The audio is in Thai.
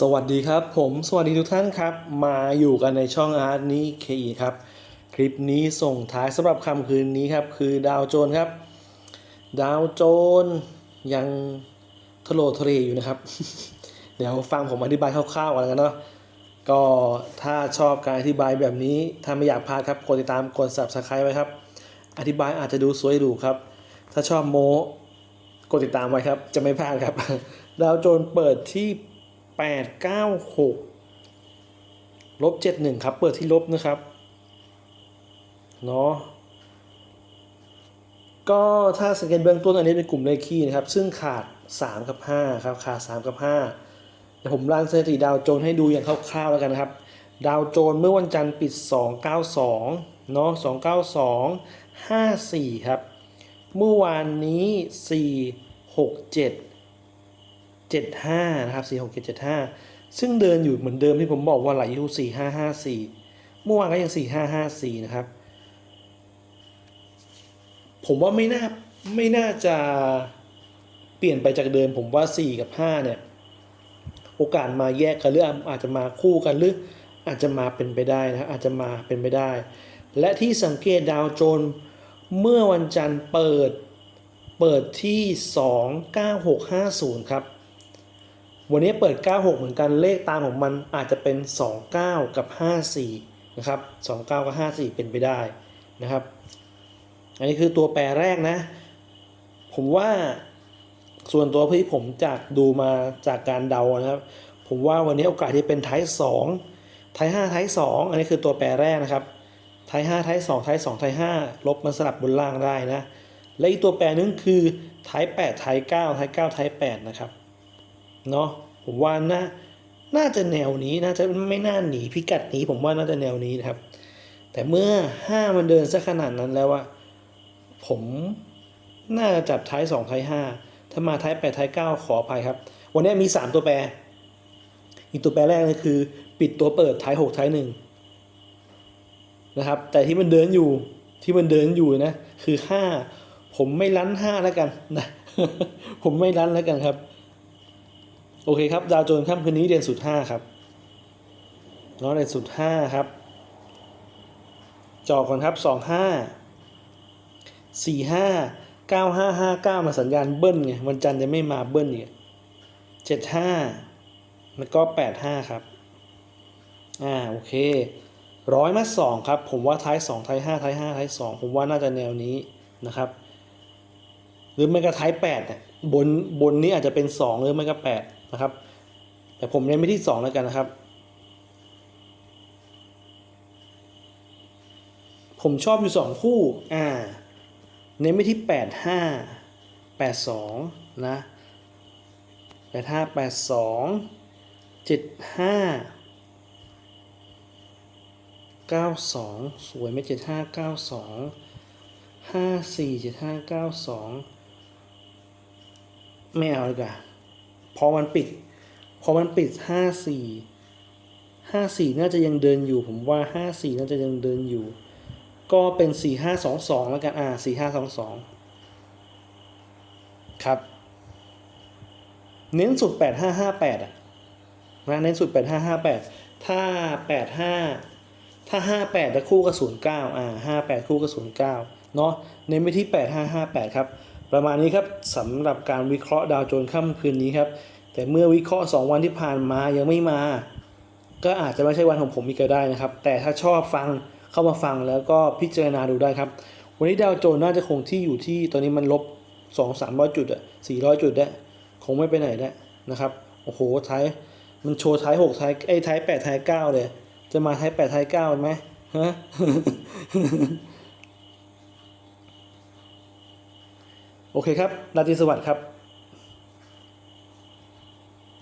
สวัสดีครับ ผมสวัสดีทุกท่านครับ มาอยู่กันในช่องอาร์ตนี้เคครับ คลิปนี้ส่งท้ายสำหรับคำคืนนี้ครับ คือดาวโจนครับ ดาวโจนยังทะโลทะเลอยู่นะครับ เดี๋ยวฟังผมอธิบายคร่าวๆกันแล้วกันเนาะก็ถ้าชอบการอธิบายแบบนี้ ถ้าไม่อยากพลาดครับกดติดตามกด subscribe ไว้ครับ อธิบายอาจจะดูสวยหรูครับ ถ้าชอบโมกดติดตามไว้ครับ จะไม่พลาดครับ ดาวโจนเปิดที่ 896ลบ71 ครับ เปิดที่ลบนะครับ เนาะก็ถ้าสังเกตเบื้องต้นอันนี้เป็นกลุ่มเลขคี่นะครับ ซึ่งขาด 3 กับ 5 ครับ ขาด 3 กับ 5 เดี๋ยวผมรันสถิติดาวโจนให้ดูอย่างคร่าวๆแล้วกันนะครับ ดาวโจนเมื่อวันจันทร์ปิด 292 เนาะ292 54 ครับ เมื่อวานนี้ 4 6 7 75 นะครับ 4 6 7 7 5 ซึ่งเดินอยู่เหมือนเดิมที่ผมบอกว่าไหลอยู่4 5 5 4 เมื่อวานก็ยัง 4 5 5 4 นะครับ ผมว่าไม่น่าไม่น่าจะเปลี่ยนไปจากเดิม ผมว่า 4 กับ 5 เนี่ย โอกาสมาแยกกันหรืออาจจะมาคู่กันหรืออาจจะมาเป็นไปได้นะอาจจะมาเป็นไปได้ และที่สังเกตดาวโจนส์เมื่อวันจันทร์เปิดเปิดที่ 29650 ครับ วันนี้เปิด 96 เหมือนกันเลขตามของมันอาจจะเป็น 29 กับ 54 นะครับ 29 กับ 54 เป็นไปได้นะครับ อันนี้คือตัวแปรแรกนะ ผมว่าส่วนตัวที่ผมจากดูมาจากการเดานะครับ ผมว่าวันนี้โอกาสที่เป็นไทป์2ไทป์5ไทป์2อันนี้คือตัวแปรแรกนะครับไทป์5ไทป์2ไทป์2ไทป์5ลบมันสลับบนล่างได้นะ และอีกตัวแปรนึงคือไทป์8ไทป์9ไทป์9ไทป์8นะครับ เนาะผมว่าน่าน่าจะแนวนี้น่าจะไม่น่าหนีพิกัดนี้ ผมว่าน่าจะแนวนี้นะครับ แต่เมื่อ5มันเดินซะขนาดนั้นแล้วอะผมน่าจะจับท้าย2ท้าย5ถ้ามาท้าย8ท้าย9ขออภัยครับ วันนี้มี3ตัวแปร อีกตัวแปรแรกก็คือ ปิดตัวเปิดท้าย6ท้าย1นะครับ แต่ที่มันเดินอยู่ที่มันเดินอยู่นะ คือ5ผมไม่ลั้น5แล้วกันนะ ผมไม่ลั้นแล้วกันครับ โอเคครับ ดาวโจนส์ค่ำคืนนี้เด่นสุด5ครับเนาะเด่นสุด5ครับ จอก่อนครับ2 5 4 5 9 5 5 9มาสัญญาณเบิ้ลไงวันจันทร์จะไม่มาเบิ้ลเนี่ย7 5แล้วก็8 5ครับ อ่าโอเคร้อยมาสองครับ ผมว่าท้าย2ท้าย5ท้าย5ท้าย2ผมว่าน่าจะแนวนี้นะครับ หรือไม่ก็ท้าย8เนี่ยบนบนนี้อาจจะเป็น2หรือไม่ก็8 นะครับ แต่ผมเน้นไปที่ 2 แล้วกันนะครับ ผมชอบอยู่ 2 คู่ อ่า เน้นไปที่ 8 5 8 2 นะ 8 5 8 2 7 5 92 สวยไหม75 92 54 75 92 ไม่เอาดีกว่า พอมันปิด พอมันปิดห้าสี่ห้าสี่น่าจะยังเดินอยู่ ผมว่าห้าสี่น่าจะยังเดินอยู่ ก็เป็นสี่ห้าสองสองแล้วกันอ่าสี่ห้าสองสองครับ เน้นสุดแปดห้าห้าแปดอะนะเน้นสุดแปดห้าห้าแปดถ้าแปดห้าถ้าห้าแปดจะคู่กับศูนย์เก้าอ่าห้าแปดคู่กับศูนย์เก้าเนาะเน้นไปที่แปดห้าห้าแปดครับ ประมาณนี้ครับสำหรับการวิเคราะห์ดาวโจนส์ค่ำคืนนี้ครับ แต่เมื่อวิเคราะห์ 2 วันที่ผ่านมายังไม่มา ก็อาจจะไม่ใช่วันของผมอีกก็ได้นะครับ แต่ถ้าชอบฟังเข้ามาฟังแล้วก็พิจารณาดูได้ครับ วันนี้ดาวโจนส์น่าจะคงที่อยู่ที่ตอนนี้มันลบ 2 3 0 0 จุดอะ400 จุดได้คงไม่ไปไหนได้นะครับโอ้โหท้ายมันโชว์ท้าย6ท้ายไอ้ยท้าย8ท้าย9เลยจะมาท้าย8ท้าย9ไหมฮะ โอเคครับราตรีสวัสดิ์ครับ